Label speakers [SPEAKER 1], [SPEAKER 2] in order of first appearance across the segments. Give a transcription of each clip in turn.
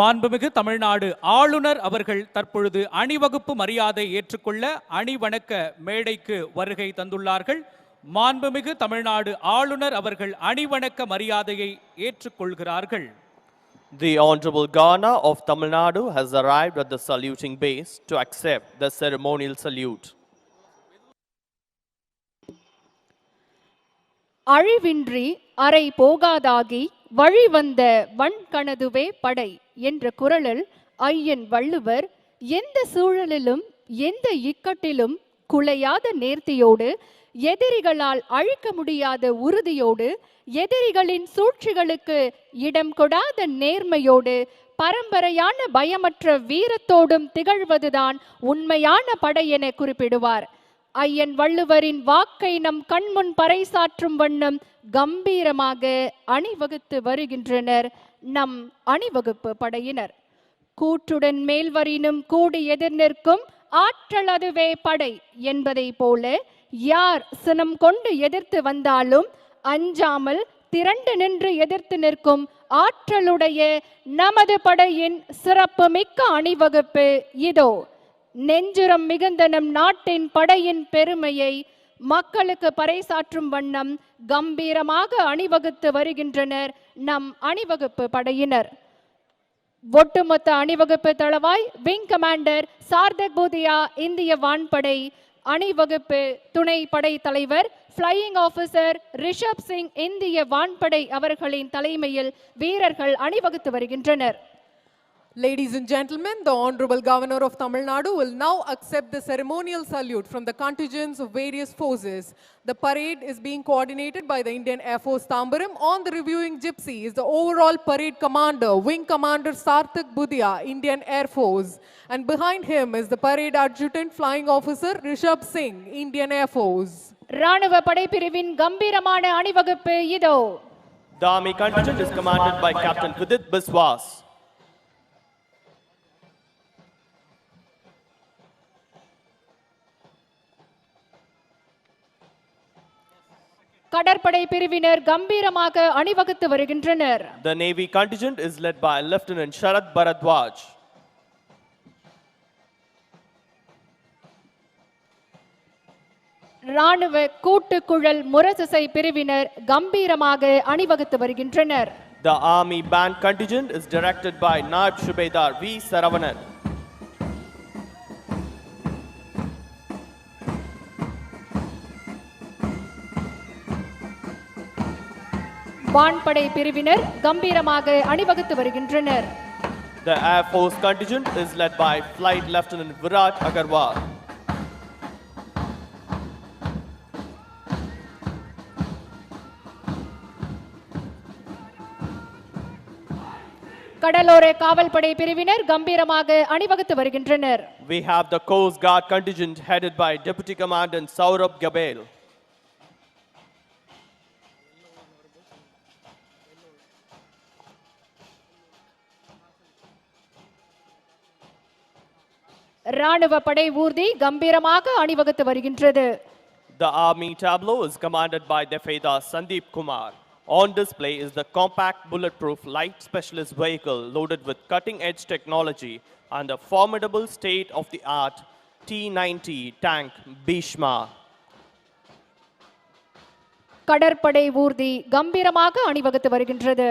[SPEAKER 1] மாண்புமிகு தமிழ்நாடு ஆளுநர் அவர்கள் தற்பொழுது அணிவகுப்பு மரியாதை ஏற்றுக்கொள்ள அணிவணக்க மேடைக்கு வருகை தந்துள்ளார்கள். மாண்புமிகு தமிழ்நாடு ஆளுநர் அவர்கள் அணிவணக்க மரியாதையை ஏற்றுக்கொள்கிறார்கள்.
[SPEAKER 2] The Honorable Governor of Tamil Nadu has arrived at the saluting base to accept the ceremonial salute.
[SPEAKER 3] அழிவின்றி அறை போகாதாகி வழிவந்த வன்கணதுவே படை. என்ற குரலில் ஐயன் வள்ளுவர் எந்த சூழலிலும் எந்த இக்கட்டிலும் குலையாத நேர்த்தியோடு எதிரிகளால் அழிக்க முடியாத உறுதியோடு எதிரிகளின் சூழ்ச்சிகளுக்கு இடம் கொடாத நேர்மையோடு பரம்பரையான பயமற்ற வீரத்தோடும் திகழ்வதுதான் உண்மையான படை என குறிப்பிடுவார். ஐயன் வள்ளுவரின் வாக்கை நம் கண்முன் பறைசாற்றும் வண்ணம் கம்பீரமாக அணிவகுத்து வருகின்றனர். நம் அணிவகுப்பு படையினர். கூற்றுடன் மேல்வரினும் கூடி எதிர் நிற்கும் ஆற்றல் அதுவே படை என்பதை போல யார் சினம் கொண்டு எதிர்த்து வந்தாலும் அஞ்சாமல் திரண்டு நின்று எதிர்த்து நிற்கும் ஆற்றலுடைய நமது படையின் சிறப்பு மிக்க அணிவகுப்பு இதோ. நெஞ்சுரம் மிகுந்த நம் நாட்டின் படையின் பெருமையை மக்களுக்கு பறைசாற்றும் வண்ணம் கம்பீரமாக அணிவகுத்து வருகின்றனர் நம் அணிவகுப்பு படையினர். ஒட்டுமொத்த அணிவகுப்பு தளவாய் விங் கமாண்டர் சார்தக் பூதியா இந்திய வான்படை அணிவகுப்பு துணை படை தலைவர் ஃப்ளையிங் ஆபீசர் ரிஷப் சிங் இந்திய வான்படை அவர்களின் தலைமையில் வீரர்கள் அணிவகுத்து வருகின்றனர்.
[SPEAKER 4] Ladies and gentlemen, the Honorable Governor of Tamil Nadu will now accept the ceremonial salute from the contingents of various forces. The parade is being coordinated by the Indian Air Force Tambaram. On the reviewing gypsy is the overall parade commander, Wing Commander Sarthak Budia, Indian Air Force. And behind him is the parade adjutant, Flying Officer Rishabh Singh, Indian Air Force.
[SPEAKER 3] ராணுவ படைப்பிரிவின் கம்பீரமான அணிவகுப்பு இதோ
[SPEAKER 2] The army contingent is commanded by Captain Vidit Biswas.
[SPEAKER 3] கடற்படை பிரிவினர் கம்பீரமாக அணிவகுத்து வருகின்றனர்
[SPEAKER 2] The navy contingent is led by Lieutenant Sharad Bharadwaj.
[SPEAKER 3] ராணுவ கூட்டுக்குழல் முரசிசை பிரிவினர் கம்பீரமாக அணிவகுத்து வருகின்றனர்
[SPEAKER 2] The army band contingent is directed by Naib Shubedar V. Saravanan.
[SPEAKER 3] வான்படை பிரிவினர் கம்பீரமாக அணிவகுத்து வருகின்றனர்
[SPEAKER 2] The Air Force contingent is led by Flight Lieutenant Virat Agarwal.
[SPEAKER 3] கடலோர காவல்படை பிரிவினர் கம்பீரமாக அணிவகுத்து வருகின்றனர்
[SPEAKER 2] We have the Coast Guard contingent headed by Deputy Commandant Saurabh Gabel.
[SPEAKER 3] ராணுவ படை ஊர்தி கம்பீரமாக அணிவகுத்து வருகின்றது
[SPEAKER 2] The army tableau is commanded by Defeda Sandeep Kumar. On display is the compact bulletproof light specialist vehicle loaded with cutting edge technology and a formidable state of the art T 90 tank Bhishma.
[SPEAKER 3] கடற்படை ஊர்தி கம்பீரமாக அணிவகுத்து வருகின்றது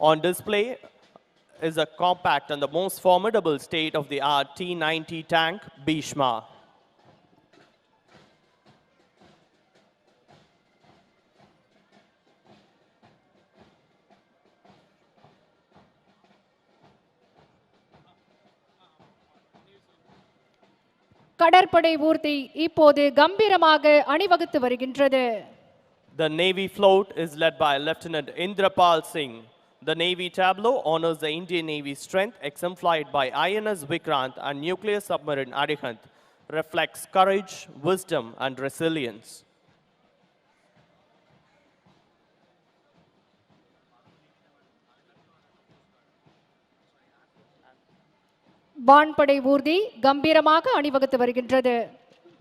[SPEAKER 2] On display is a compact and the most formidable state of the art T 90 tank Bhishma.
[SPEAKER 3] கடற்படை ஊர்தி இப்போது கம்பீரமாக அணிவகுத்து வருகின்றது
[SPEAKER 2] The Navy float is led by Lieutenant Indrapal Singh. The Navy tableau honors the Indian Navy's strength exemplified by INS Vikrant and nuclear submarine Arihant, reflects courage, wisdom, and resilience.
[SPEAKER 3] வான்படை ஊர்தி கம்பீரமாக அணிவகுத்து வருகின்றது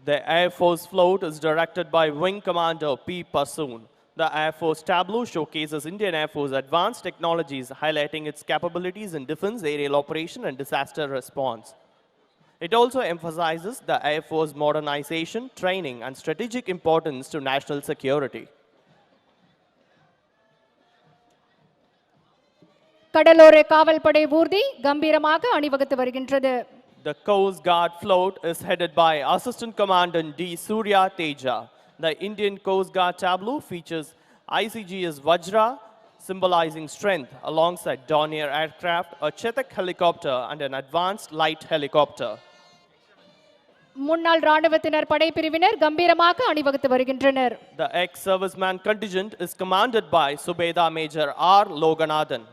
[SPEAKER 2] The Air Force float is directed by Wing Commander P. Passoon. The Air Force tableau showcases Indian Air Force advanced technologies, highlighting its capabilities in defense, aerial operation, and disaster response. It also emphasizes the Air Force modernization, training, and strategic importance to national security.
[SPEAKER 3] கடலோர காவல்படை ஊர்தி கம்பீரமாக அணிவகுத்து வருகின்றது
[SPEAKER 2] The Coast Guard float is headed by Assistant Commandant D. Surya Teja. The Indian Coast Guard tableau features ICGS Vajra, symbolizing strength, alongside Dornier aircraft, a Chetak helicopter, and an advanced light helicopter.
[SPEAKER 3] முன்னாள் ராணுவத்தினர் படைப்பிரிவினர் கம்பீரமாக அணிவகுத்து வருகின்றனர்
[SPEAKER 2] The ex-serviceman contingent is commanded by Subeda Major R. Loganathan.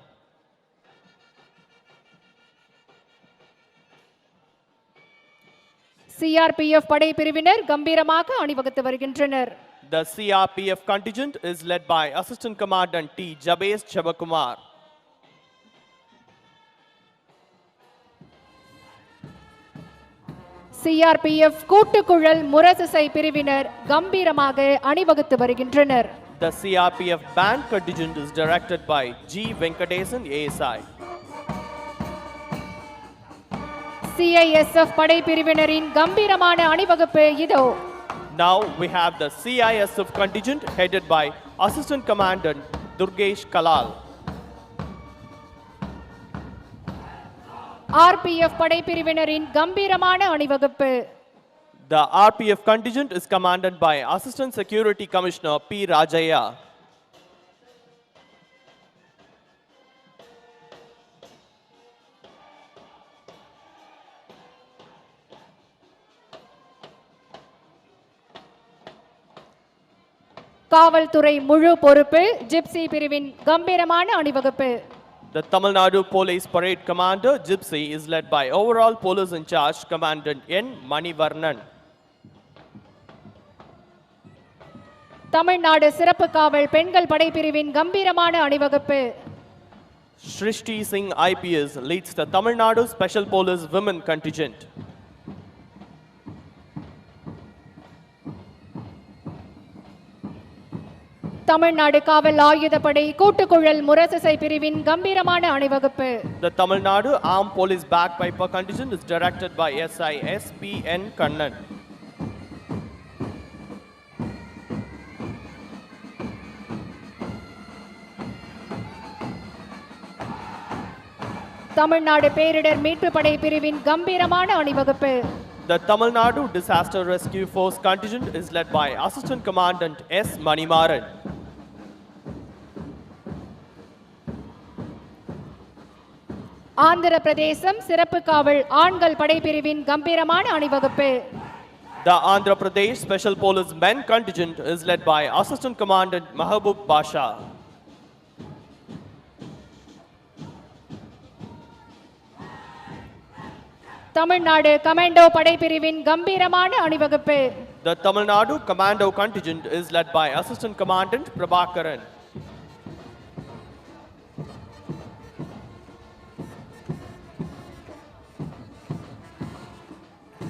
[SPEAKER 3] CRPF படைப்பிரிவினர் கம்பீரமாக அணிவகுத்து வருகின்றனர்
[SPEAKER 2] The CRPF contingent is led by Assistant Commandant T. Jabez Chabakumar.
[SPEAKER 3] CRPF கூட்டுக்குழல் முரசிசை பிரிவினர் கம்பீரமாக அணிவகுத்து வருகின்றனர்
[SPEAKER 2] The CRPF band contingent is directed by G. Venkatesan ASI.
[SPEAKER 3] CISF படைப்பிரிவினரின் கம்பீரமான அணிவகுப்பு இதோ
[SPEAKER 2] Now we have the CISF contingent headed by Assistant Commandant Durgesh Kalal.
[SPEAKER 3] RPF படைப்பிரிவினரின் கம்பீரமான அணிவகுப்பு
[SPEAKER 2] The RPF contingent is commanded by Assistant Security Commissioner P. Rajaya.
[SPEAKER 3] காவல்துறை முழு பொறுப்பு gypsy பிரிவின் கம்பீரமான அணிவகுப்பு
[SPEAKER 2] The Tamil Nadu Police Parade Commander Gypsy is led by Overall Police in Charge Commandant N. Manivarnan.
[SPEAKER 3] Tamil Nadu சிறப்பு காவல் பெண்கள் படைப்பிரிவின் கம்பீரமான அணிவகுப்பு
[SPEAKER 2] Shrishti Singh IPS leads the Tamil Nadu Special Police Women contingent.
[SPEAKER 3] Tamil Nadu காவல் ஆயுதப்படை கூட்டுக்குழல் முரசிசை பிரிவின் கம்பீரமான அணிவகுப்பு
[SPEAKER 2] The Tamil Nadu Armed Police Bagpiper contingent is directed by SI SPN Kannan.
[SPEAKER 3] Tamil Nadu பேரிடர் மீட்பு படை பிரிவின் கம்பீரமான அணிவகுப்பு
[SPEAKER 2] The Tamil Nadu Disaster Rescue Force contingent is led by Assistant Commandant S. Manimaran.
[SPEAKER 3] Andhra Pradesh சிறப்பு காவல் ஆண்கள் படைப்பிரிவின் கம்பீரமான அணிவகுப்பு
[SPEAKER 2] The Andhra Pradesh Special Police Men contingent is led by Assistant Commandant Mahabub Basha.
[SPEAKER 3] Tamil Nadu commando படைப்பிரிவின் கம்பீரமான அணிவகுப்பு
[SPEAKER 2] The Tamil Nadu Commando contingent is led by Assistant Commandant Prabhakaran.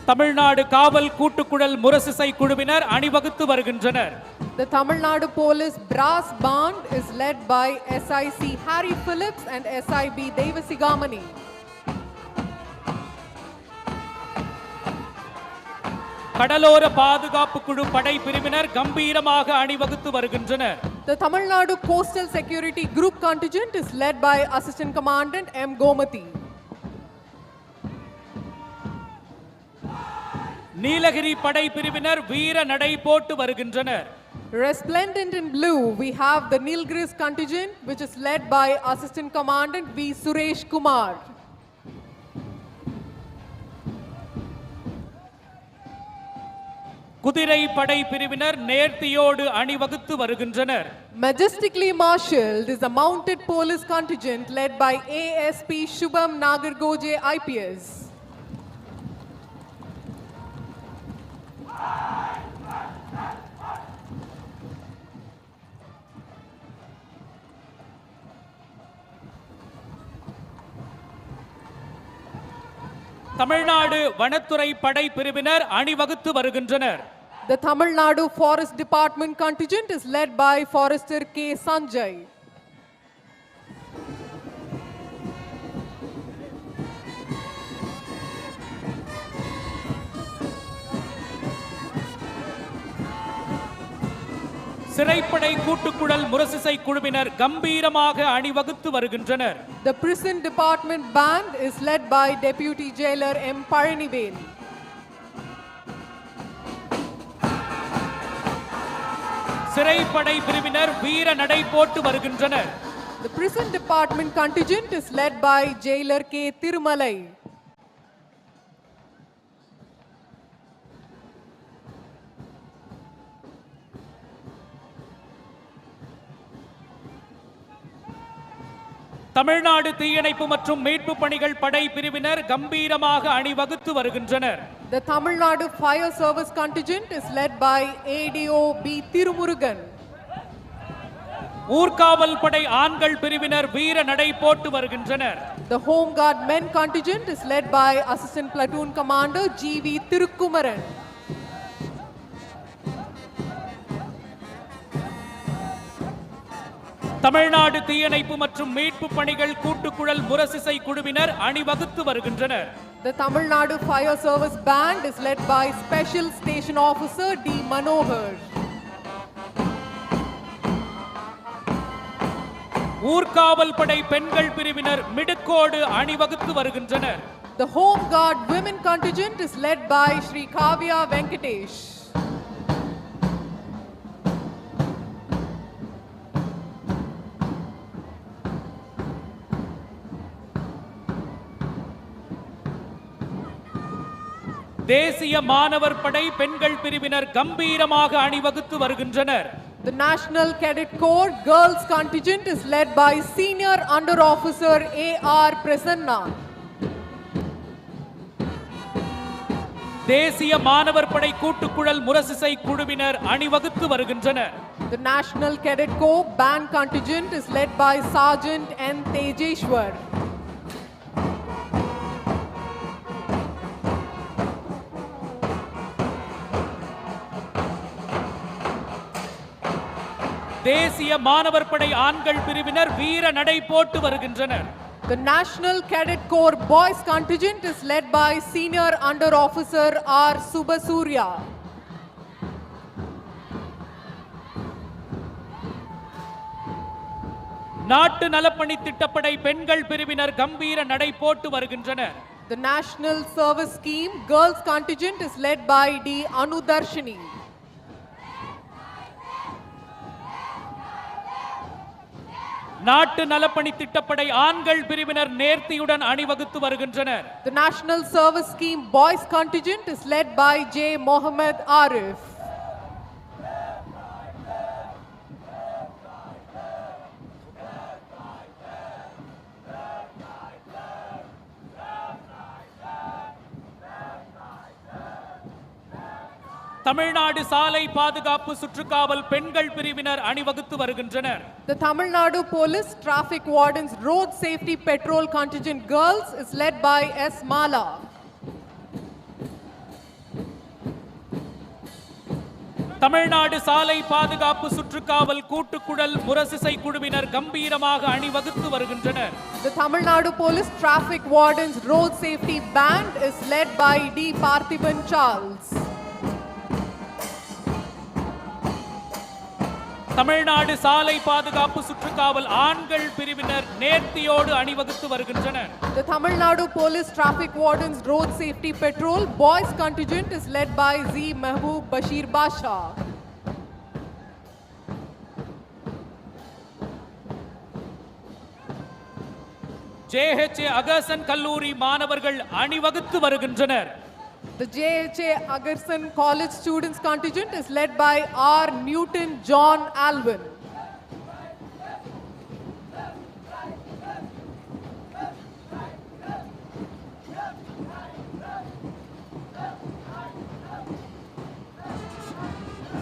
[SPEAKER 1] Tamil Nadu காவல் கூட்டுக்குழல் முரசிசை குழுவினர் அணிவகுத்து வருகின்றனர்
[SPEAKER 4] The Tamil Nadu Police Brass Band is led by SIC Harry Phillips and SIB Devasigamani.
[SPEAKER 1] கடலோர பாதுகாப்பு குழு படை பிரிவினர் கம்பீரமாக அணிவகுத்து வருகின்றனர்
[SPEAKER 4] The Tamil Nadu Coastal Security Group contingent is led by Assistant Commandant M. Gomati.
[SPEAKER 1] Nilgiri படை பிரிவினர் வீர நடை போட்டு வருகின்றனர்
[SPEAKER 4] Resplendent in blue, we have the Nilgiris contingent, which is led by Assistant Commandant V. Suresh Kumar.
[SPEAKER 1] குதிரை படை பிரிவினர் நேர்த்தியோடு அணிவகுத்து வருகின்றனர்
[SPEAKER 4] Majestically marshaled is the Mounted Police contingent led by ASP Shubham Nagargoje IPS.
[SPEAKER 1] Tamil Nadu வனத்துறை படை பிரிவினர் அணிவகுத்து வருகின்றனர்
[SPEAKER 4] The Tamil Nadu Forest Department contingent is led by Forester K. Sanjay.
[SPEAKER 1] சிறைப்படை கூட்டுக்குழல் முரசிசை குழுவினர் கம்பீரமாக அணிவகுத்து வருகின்றனர்
[SPEAKER 4] The Prison Department band is led by Deputy Jailer M. Paranivel.
[SPEAKER 1] சிறைப்படை பிரிவினர் வீர நடை போட்டு வருகின்றனர்
[SPEAKER 4] The Prison Department contingent is led by Jailer K. Tirumalai.
[SPEAKER 1] Tamil Nadu தீயணைப்பு மற்றும் மீட்பு பணிகள் படை பிரிவினர் கம்பீரமாக அணிவகுத்து வருகின்றனர்
[SPEAKER 4] The Tamil Nadu Fire Service contingent is led by ADO B. Tirumurugan.
[SPEAKER 1] ஊர்காவல் படை ஆண்கள் பிரிவினர் வீர நடை போட்டு வருகின்றனர்
[SPEAKER 4] The Home Guard men contingent is led by Assistant Platoon Commander G.V. Tirukumaran.
[SPEAKER 1] Tamil Nadu தீயணைப்பு மற்றும் மீட்பு பணிகள் கூட்டுக்குழல் முரசிசை குழுவினர் அணிவகுத்து வருகின்றனர்
[SPEAKER 4] The Tamil Nadu Fire Service band is led by Special Station Officer D. Manohar.
[SPEAKER 1] ஊர்காவல் படை பெண்கள் பிரிவினர் மிடுக்கோடு அணிவகுத்து வருகின்றனர்
[SPEAKER 4] The Home Guard women contingent is led by Sri Kavya Venkatesh.
[SPEAKER 1] தேசிய மாணவர் படை பெண்கள் பிரிவினர் கம்பீரமாக அணிவகுத்து வருகின்றனர்
[SPEAKER 4] The National Cadet Corps girls contingent is led by Senior Under Officer A.R. Prasanna.
[SPEAKER 1] தேசிய மாணவர் படை கூட்டுக்குழல் முரசிசை குழுவினர் அணிவகுத்து வருகின்றனர்
[SPEAKER 4] The National Cadet Corps band contingent is led by Sergeant N. Tejeshwar.
[SPEAKER 1] தேசிய மாணவர் படை ஆண்கள் பிரிவினர் வீர நடை போட்டு வருகின்றனர்
[SPEAKER 4] The National Cadet Corps boys contingent is led by Senior Under Officer R. Subasurya.
[SPEAKER 1] நாட்டு நலப்பணி திட்டப்படை பெண்கள் பிரிவினர் கம்பீர நடை போட்டு வருகின்றனர்
[SPEAKER 4] The National Service Scheme girls contingent is led by D. Anudarshini.
[SPEAKER 1] நாட்டு நலப்பணி திட்டப்படை ஆண்கள் பிரிவினர் நேர்த்தியுடன் அணிவகுத்து வருகின்றனர்
[SPEAKER 4] The National Service Scheme boys contingent is led by J. Mohammed Arif.
[SPEAKER 1] Tamil Nadu சாலை பாதுகாப்பு சுற்றுக்காவல் பெண்கள் பிரிவினர் அணிவகுத்து வருகின்றனர்
[SPEAKER 4] The Tamil Nadu Police Traffic Wardens Road Safety Patrol Contingent Girls is led by S. Mala.
[SPEAKER 1] Tamil Nadu சாலை பாதுகாப்பு சுற்றுக்காவல் கூட்டுக்குழல் முரசிசை குழுவினர் கம்பீரமாக அணிவகுத்து வருகின்றனர்
[SPEAKER 4] The Tamil Nadu Police Traffic Wardens Road Safety Band is led by D. Parthiban Charles.
[SPEAKER 1] Tamil Nadu சாலை பாதுகாப்பு சுற்றுக்காவல் ஆண்கள் பிரிவினர் நேர்த்தியோடு அணிவகுத்து வருகின்றனர்
[SPEAKER 4] The Tamil Nadu Police Traffic Wardens Road Safety Patrol Boys Contingent is led by Z. Mehboob Bashir Basha.
[SPEAKER 1] JHA அகசன் கல்லூரி மாணவர்கள் அணிவகுத்து வருகின்றனர்
[SPEAKER 4] The JHA Agarsan College Students Contingent is led by R. Newton John Alvin.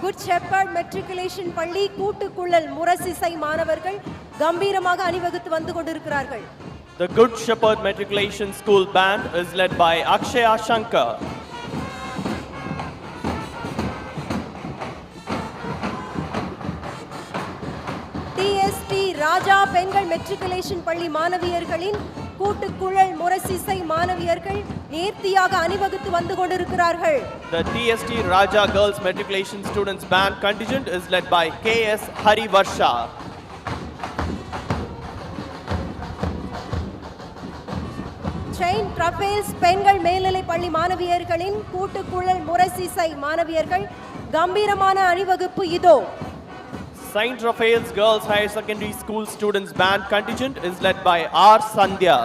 [SPEAKER 5] Good Shepherd matriculation பள்ளி கூட்டுக்குழல் முரசிசை மாணவர்கள் கம்பீரமாக அணிவகுத்து வந்து கொண்டிருக்கிறார்கள்
[SPEAKER 2] The Good Shepherd Matriculation School Band is led by Akshaya Shankar.
[SPEAKER 5] பெண்கள் மெட்ரிகுலேஷன் பள்ளி மாணவியர்களின் கூட்டுக்குழல் முரசிசை மாணவியர்கள் நேர்த்தியாக அணிவகுத்து வந்து கொண்டிருக்கிறார்கள்
[SPEAKER 2] The TST Raja Girls Matriculation Students Band contingent is led by K.S. Harivarsha.
[SPEAKER 5] Saint ட்ரபேல்ஸ் பெண்கள் மேல்நிலை பள்ளி மாணவியர்களின் கூட்டுக்குழல் முரசிசை மாணவியர்கள் கம்பீரமான அணிவகுப்பு இதோ
[SPEAKER 2] St. Raphael's Girls High Secondary School Students Band contingent is led by R. Sandhya.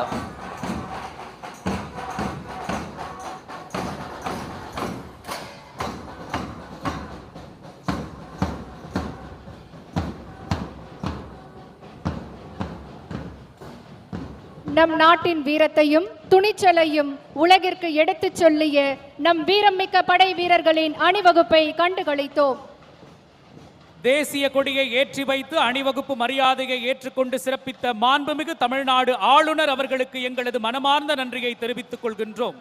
[SPEAKER 3] நம் நாட்டின் வீரத்தையும் துணிச்சலையும் உலகிற்கு எடுத்துச் சொல்லிய நம் வீரமிக்க படை வீரர்களின் அணிவகுப்பை கண்டுகளித்தோம்
[SPEAKER 1] தேசிய கொடியை ஏற்றி வைத்து அணிவகுப்பு மரியாதையை ஏற்றுக்கொண்டு சிறப்பித்த மாண்புமிகு தமிழ்நாடு ஆளுநர் அவர்களுக்கு எங்களது மனமார்ந்த நன்றியை தெரிவித்துக் கொள்கின்றோம்.